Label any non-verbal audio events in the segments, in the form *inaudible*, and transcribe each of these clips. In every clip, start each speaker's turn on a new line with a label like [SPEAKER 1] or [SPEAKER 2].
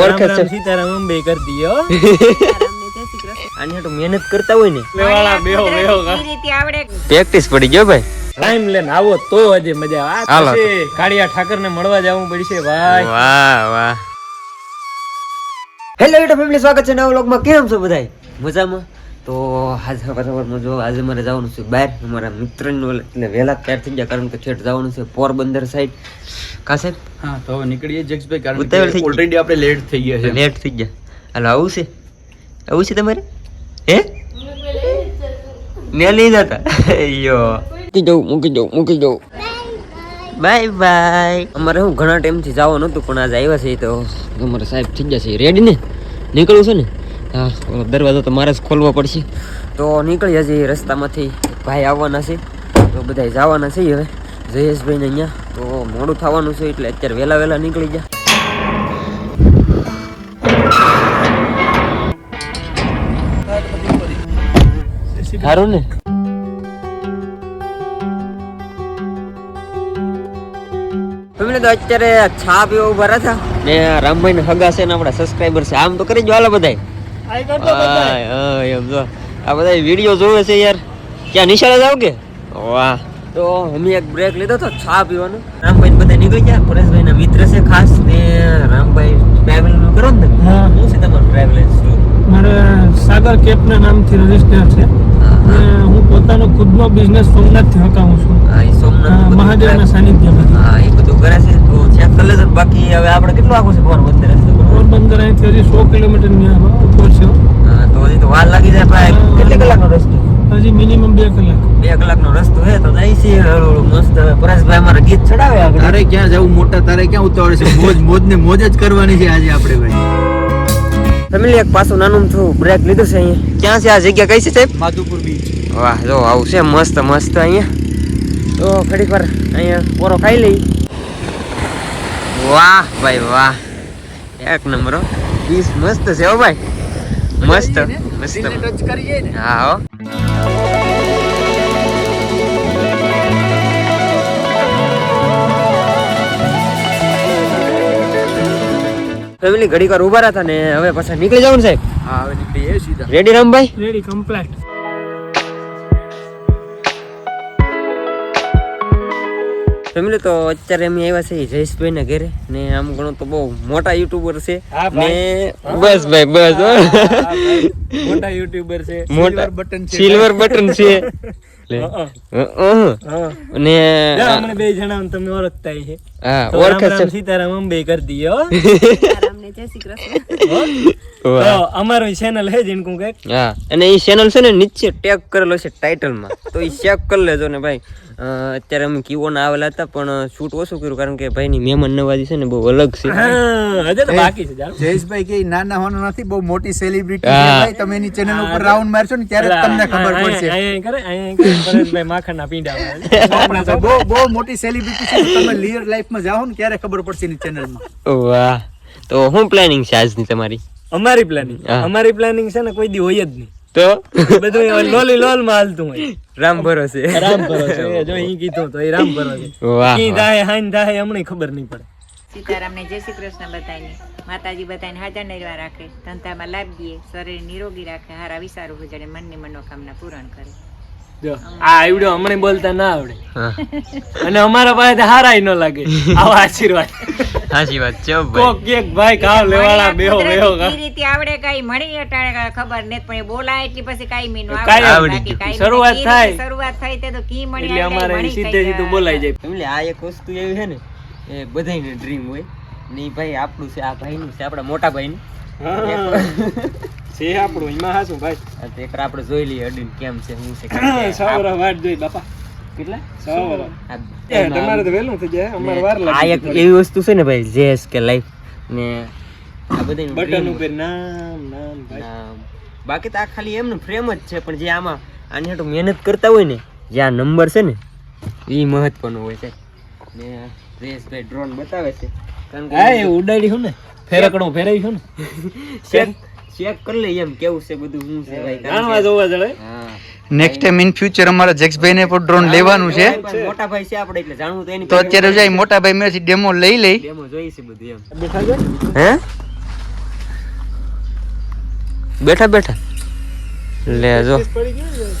[SPEAKER 1] ઓળખે છે.
[SPEAKER 2] સીતારામ અંબે કરી દીયો
[SPEAKER 1] આની હાટુ મહેનત કરતા હોય ને.
[SPEAKER 2] લેવાળા બેહો બેહો
[SPEAKER 1] પ્રેક્ટિસ પડી ગયો ભાઈ.
[SPEAKER 2] ટાઈમ આવો તો હજી મજા. આ કાળિયા ઠાકર ને મળવા જવું પડશે ભાઈ.
[SPEAKER 1] વાહ વાહ. હેલો યુટ્યુબ ફેમિલી સ્વાગત છે નવા વ્લોગમાં કેમ છો બધાય? મજામાં? તો આજે બરાબર જો આજે મારે જવાનું છે બહાર. અમારા મિત્રનું એટલે વહેલા તૈયાર થઈ ગયા કારણ કે છેટ જવાનું છે પોરબંદર સાઈડ કા સાહેબ
[SPEAKER 3] હા તો હવે નીકળીએ જગસભાઈ કારણ કે ઓલરેડી આપણે લેટ થઈ ગયા છે.
[SPEAKER 1] લેટ થઈ ગયા. હાલો આવું છે? આવું છે તમારે? હે? ને લઈ જતા. યો મૂકી જાઉં મૂકી દઉં મૂકી દઉં. બાય બાય અમારે હું ઘણા ટાઈમથી જવાનું હતું પણ આજે આવ્યા છે તો. અમારે સાહેબ થઈ ગયા છે. રેડી ને? નીકળવું છે ને? હા દરવાજો તો મારે જ ખોલવો પડશે. તો નીકળી હજી રસ્તામાંથી ભાઈ આવવાના છે. તો બધા જવાના છે હવે. જયેશભાઈને અહીંયા. તો મોડું થવાનું છે એટલે અત્યારે વહેલા વહેલા નીકળી ગયા. સારું ને? તમે તો અત્યારે છા એવો રહ્યા હતા. ને રામભાઈ ને હગા ને આપણા સબસ્ક્રાઈબર છે. આમ તો કરી જો હાલો બધાય. આ બધા વીડિયો જોવે છે યાર. ક્યાં નિશાળે જાવ કે? વાહ. તો અમે એક બ્રેક લીધો તો છા પીવાનો. રામભાઈ બધા નીકળી ગયા. પરેશભાઈ ના મિત્ર છે ખાસ. ને રામભાઈ ટ્રાવેલનું કરો ને
[SPEAKER 2] હું.
[SPEAKER 1] છે તમારું ટ્રાવેલ
[SPEAKER 2] મારે સાગર કેપ ના નામથી રજિસ્ટર છે. ને હું પોતાનો ખુદનો બિઝનેસ સોમનાથથી હકાવું છું.
[SPEAKER 1] હા એ સોમનાથ
[SPEAKER 2] મહાદેવના સાનિધ્યમાં
[SPEAKER 1] હા એ બધું કરે છે. તો ચેક કરી લેજો બાકી હવે આપણે કેટલું આખું છે? પોરબંદર
[SPEAKER 2] પોરબંદર અહીંથી હજી સો કિલોમીટરની પહોંચ્યો
[SPEAKER 1] હા તો હજી તો વાર લાગી જાય ભાઈ કેટલી કલાકનો રસ્તો
[SPEAKER 2] હજી મિનિમમ બે કલાક.
[SPEAKER 1] બે કલાકનો રસ્તો હે તો જાય છે મસ્ત. પરેશભાઈ અમારે ગીત ચડાવે આગળ.
[SPEAKER 3] તારે ક્યાં જવું? મોટા તારે ક્યાં ઉતાવળ છે? મોજ મોજ ને મોજ જ કરવાની છે આજે આપણે ભાઈ.
[SPEAKER 1] ફેમિલી એક પાછું નાનું થોડું બ્રેક લીધું છે અહીંયા. ક્યાં છે આ જગ્યા? કઈ છે સાહેબ?
[SPEAKER 3] માધુપુર બીચ
[SPEAKER 1] વાહ જો આવું છે મસ્ત મસ્ત અહીંયા. તો ઘડીક વાર અહીંયા પોરો ખાઈ લઈ. વાહ ભાઈ વાહ. એક નંબર બીચ મસ્ત છે હો ભાઈ. મસ્ત મસ્ત. હા હો. ફેમિલી ઘડીક વાર ઊભા રહ્યા હતા ને હવે પાછા નીકળી જવાનું સાહેબ
[SPEAKER 3] હા હવે નીકળીએ સીધા.
[SPEAKER 1] Ready Rambhai?
[SPEAKER 2] Ready complete
[SPEAKER 1] family તો અત્યારે અમે આવ્યા છે જયેશભાઈ ના ઘરે ને આમ ઘણું તો બહુ મોટા યુટ્યુબર છે. ને બસ ભાઈ બસ.
[SPEAKER 2] મોટા યુટ્યુબર છે.
[SPEAKER 1] મોટા
[SPEAKER 3] બટન છે.
[SPEAKER 1] સિલ્વર બટન છે. ને
[SPEAKER 2] અમને બે જણા તમે ઓળખતા છે
[SPEAKER 1] હા છે.
[SPEAKER 2] સીતારામ અંબે કરી દીયો *laughs* અમારું ચેનલ હે જીણકું કંઈક
[SPEAKER 1] હા અને એ ચેનલ છે ને નીચે ટેગ કરેલો છે ટાઇટલ તો એ ચેક કરી લેજો ને ભાઈ અત્યારે અમે કીવો ના આવેલા હતા પણ શૂટ ઓછું કર્યું કારણ કે ભાઈની મહેમાન નવાજી છે ને બહુ અલગ છે
[SPEAKER 2] હા, તો બાકી છે
[SPEAKER 3] જયેશભાઈ કે નાના હોવાનો નથી બહુ મોટી સેલિબ્રિટી છે ભાઈ તમે એની ચેનલ ઉપર રાઉન્ડ મારશો ને ત્યારે તમને ખબર પડશે
[SPEAKER 2] અહીંયા કરે અહીંયા પરેશભાઈ માખણના પીંડા
[SPEAKER 3] બહુ બહુ મોટી સેલિબ્રિટી છે તમે રિયલ લાઈફમાં જાઓ ને ત્યારે ખબર પડશે એની ચેનલમાં
[SPEAKER 1] વાહ તો શું પ્લાનિંગ છે આજની તમારી?
[SPEAKER 2] અમારી પ્લાનિંગ અમારી પ્લાનિંગ છે ને કોઈ દી હોય જ નહીં.
[SPEAKER 1] તો?
[SPEAKER 2] બધું લોલી લોલમાં હાલતું હોય.
[SPEAKER 1] રામ ભરોસે.
[SPEAKER 2] રામ *laughs* ભરોસે. જો અહીં કીધું તો એ રામ ભરોસે.
[SPEAKER 1] વાહ
[SPEAKER 2] કી. દાહે હાઈન દાહે હમણાં ખબર નહીં પડે.
[SPEAKER 4] સીતારામને જય શ્રી કૃષ્ણ બતાવીને માતાજી બતાવીને હાજર નિર્વા રાખે. ધંધામાં લાભ દે શરીર નિરોગી રાખે હારા વિચારો ગુજારે મનની મનોકામના પૂરણ કરે.
[SPEAKER 2] જો આ આવડ્યો હમણે બોલતા ના આવડે. અને અમારા પાસે હારાય ન લાગે. આવો આશીર્વાદ.
[SPEAKER 1] સાચી વાત છે
[SPEAKER 2] કોક એક ભાઈ કાવ લેવાળા બેહો બેહો
[SPEAKER 4] ઈ રીતે આવડે કઈ મળી અટાણે ખબર નથી પણ એ બોલાય એટલી પછી કાઈ મીનું
[SPEAKER 2] કાંઈ
[SPEAKER 4] આવડે.
[SPEAKER 2] શરૂઆત
[SPEAKER 4] નહીં.
[SPEAKER 2] થાય.
[SPEAKER 4] શરૂઆત થાય તે તો કી મળી
[SPEAKER 2] એટલે અમારે સીધે સીધું બોલાઈ જાય.
[SPEAKER 1] એટલે આ એક વસ્તુ એવી છે ને એ બધાયને ડ્રીમ હોય. ને ભાઈ આપણું છે આ ભાઈનું છે આપણા મોટા ભાઈનું.
[SPEAKER 2] છે આપણું એમાં હાસું ભાઈ.
[SPEAKER 1] આ આપણે જોઈ લઈએ અડીન કેમ છે હું છે.
[SPEAKER 2] સવારે વાટ જોઈ બાપા.
[SPEAKER 1] કેટલા?
[SPEAKER 2] સવારે. તમારે તો વહેલું થઈ જાય અમારે વાર
[SPEAKER 1] ને આ એક એવી વસ્તુ છે ને ભાઈ જેસ કે લાઈફ. ને આ બધાયનું
[SPEAKER 2] બટન ઉપર નામ નામ ભાઈ.
[SPEAKER 1] બાકી તો આ ખાલી એમનું ફ્રેમ જ છે પણ જે આમાં આની હાટુ મહેનત કરતા હોય ને જે આ નંબર છે ને એ મહત્વનો હોય છે. ને જયેશભાઈ ડ્રોન બતાવે છે. કારણ કે
[SPEAKER 2] ઉડાડી હું ને. ફેરકડું ફેરાઈ છું ને?
[SPEAKER 1] ચેક ચેક કરી લઈએ એમ કેવું છે બધું હું છે ભાઈ
[SPEAKER 2] જાણવા જોવા જળે
[SPEAKER 1] હા.
[SPEAKER 3] નેક્સ્ટ ટાઈમ ઇન ફ્યુચર અમારા જેક્સભાઈ ને પણ ડ્રોન લેવાનું છે.
[SPEAKER 1] મોટા ભાઈ છે આપણે એટલે જાણવું તો એની
[SPEAKER 3] તો અત્યારે જાય મોટા ભાઈ મેળથી ડેમો લઈ લઈ
[SPEAKER 1] ડેમો જોઈએ છે બધું એમ.
[SPEAKER 2] બેઠા છે?
[SPEAKER 1] હે? બેઠા બેઠા. લે જો.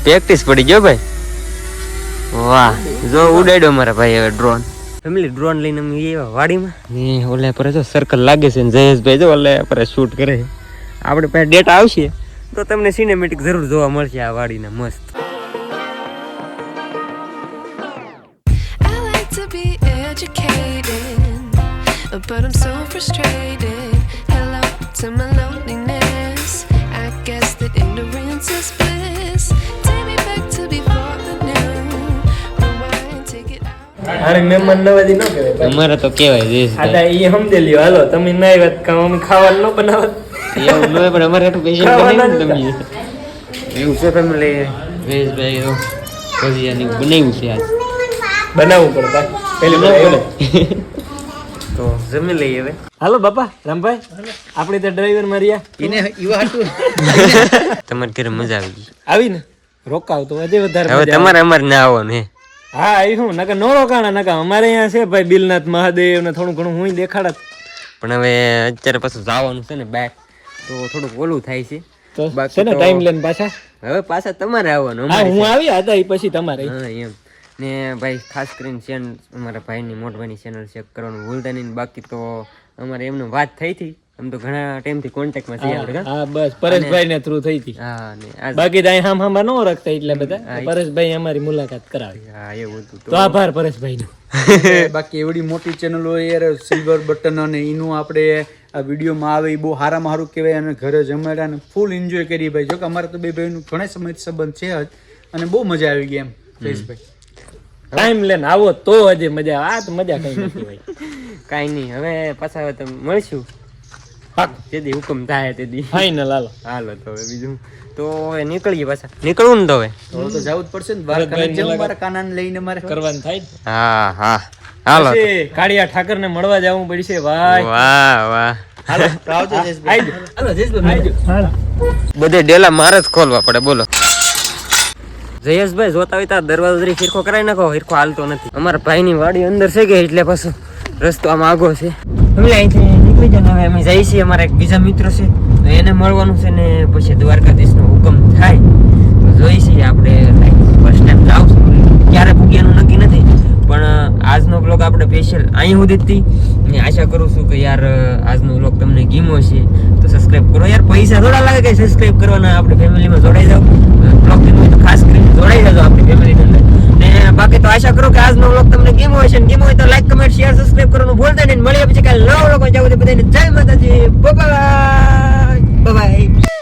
[SPEAKER 1] પ્રેક્ટિસ પડી ગયો ભાઈ. વાહ જો ઉડાડ્યો મારા ભાઈ હવે ડ્રોન ફેમિલી ડ્રોન લઈને અમે એવા વાડીમાં. ને ઓલે પર જો સર્કલ લાગે છે ને જયેશભાઈ જો ઓલે પર શૂટ કરે આપણે પાસે ડેટા આવશે. તો તમને સિનેમેટિક જરૂર જોવા મળશે આ વાડીના મસ્ત.
[SPEAKER 2] હારે મહેમાન નવાજી ન કહેવાય
[SPEAKER 1] અમારે તો કેવાય
[SPEAKER 2] આ
[SPEAKER 1] જયેશભાઈ
[SPEAKER 2] તો ઈ સમજેલી હાલો તમે ના વાત કામ અમે ખાવાનું ન બનાવત.
[SPEAKER 1] એવું ન પણ અમારે એટલું પેશન્ટ બનાવ્યું
[SPEAKER 2] જ
[SPEAKER 1] તમે. એવું છે ફેમિલી જયેશભાઈ તો ભજીયાની બનાવ્યું છે આજ.
[SPEAKER 2] બનાવવું પડે. પેલી બોલે
[SPEAKER 1] તો જમી લઈએ હવે
[SPEAKER 2] હાલો બાપા રામભાઈ આપણે તો ડ્રાઈવર માર્યા
[SPEAKER 3] એને ઈવા હતું *laughs*
[SPEAKER 1] તમારે ઘરે મજા આવી ગઈ.
[SPEAKER 2] આવી ને રોકાવ તો હજી વધારે
[SPEAKER 1] હવે તમારે અમારે ના આવવાનું હે.
[SPEAKER 2] હા એ શું નકર નો રોકાણા નકા અમારે અહીંયા છે ભાઈ બિલનાથ મહાદેવ ને થોડું ઘણું હું દેખાડત.
[SPEAKER 1] પણ હવે અત્યારે પાછું જવાનું છે ને બેક તો થોડુંક ઓલું થાય છે. બાકી
[SPEAKER 2] ને
[SPEAKER 1] તો-
[SPEAKER 2] ટાઈમ લઈને પાછા?
[SPEAKER 1] હવે પાછા તમારે આવવાનું
[SPEAKER 2] હું આવ્યા હતા એ પછી તમારે.
[SPEAKER 1] હા એમ. ને ભાઈ ખાસ કરીને ચેનલ અમારા ભાઈની મોટભાઈની ચેનલ ચેક કરવાનું ભૂલતા નહીં બાકી તો અમારે એમનું વાત થઈ હતી. આમ તો ઘણા ટાઈમથી કોન્ટેક્ટમાં છીએ આપણે
[SPEAKER 2] હા બસ પરેશભાઈ ને થ્રુ થઈ હતી.
[SPEAKER 1] હા ને
[SPEAKER 2] બાકી તો અહીં હામ હામા નો રાખતા એટલે બધા પરેશભાઈ અમારી મુલાકાત કરાવી.
[SPEAKER 1] હા એવું હતું
[SPEAKER 2] તો આભાર પરેશભાઈ નો
[SPEAKER 3] બાકી એવડી મોટી ચેનલો યાર સિલ્વર બટન અને એનું આપણે આ વિડીયોમાં આવે એ બહુ સારામાં સારું કહેવાય અને ઘરે જમાડ્યા અને ફૂલ એન્જોય કરી ભાઈ. જો કે અમારે તો બે ભાઈનું ઘણા સમય સંબંધ છે જ અને બહુ મજા આવી ગઈ એમ જયેશભાઈ
[SPEAKER 2] ટાઈમ લઈને આવો તો હજી મજા. આ તો મજા કઈ નથી ભાઈ *laughs*
[SPEAKER 1] કાઈ નહીં હવે પાછા મળશું. તેથી હુકમ થાય તેથી.
[SPEAKER 2] ફાઈનલ હાલો.
[SPEAKER 1] હાલો તો હવે બીજું. તો હવે નીકળીએ પાછા. નીકળવું ને તો હવે.
[SPEAKER 3] તો જવું જ પડશે ને દ્વારકા જવું લઈને મારે
[SPEAKER 2] કરવાનું થાય
[SPEAKER 1] હા હા. હાલો.
[SPEAKER 2] કાળિયા ઠાકર ને મળવા જવું પડશે ભાઈ.
[SPEAKER 1] વાહ વાહ. બધે ડેલા મારે જ ખોલવા પડે બોલો. જયેશભાઈ જોતા હોય તો દરવાજો હિરખો કરાવી નાખો હિરખો હાલતો નથી. અમારા ભાઈની વાડી અંદર છે કે એટલે પાછું રસ્તો આમાં આગો છે. અહીંથી ને હવે અમે જઈએ છીએ, અમારા એક બીજા મિત્ર છે. તો એને મળવાનું છે ને પછી દ્વારકાધીશનો હુકમ થાય. તો જોઈએ છીએ આપણે ફર્સ્ટ ટાઈમ જાવ ક્યારે ભૂગ્યાનું નક્કી નથી. પણ આજનો બ્લોગ આપણે સ્પેશિયલ અહીં સુધી જ ને આશા કરું છું કે યાર આજનો બ્લોગ તમને ગીમો છે તો સબસ્ક્રાઇબ કરો. યાર, પૈસા થોડા લાગે કે સબસ્ક્રાઈબ કરવાના? આપણે ફેમિલીમાં જોડાઈ જાવ આશા કે આજનો વ્લોગ તમને ગેમ હોય છે ગેમ હોય તો લાઈક કમેન્ટ શેર સબસ્ક્રાઇબ કરવાનું ભૂલતા નહીં. મળીએ પછી કાલે નવ લોકો જાવ બધાને જય માતાજી. Bye bye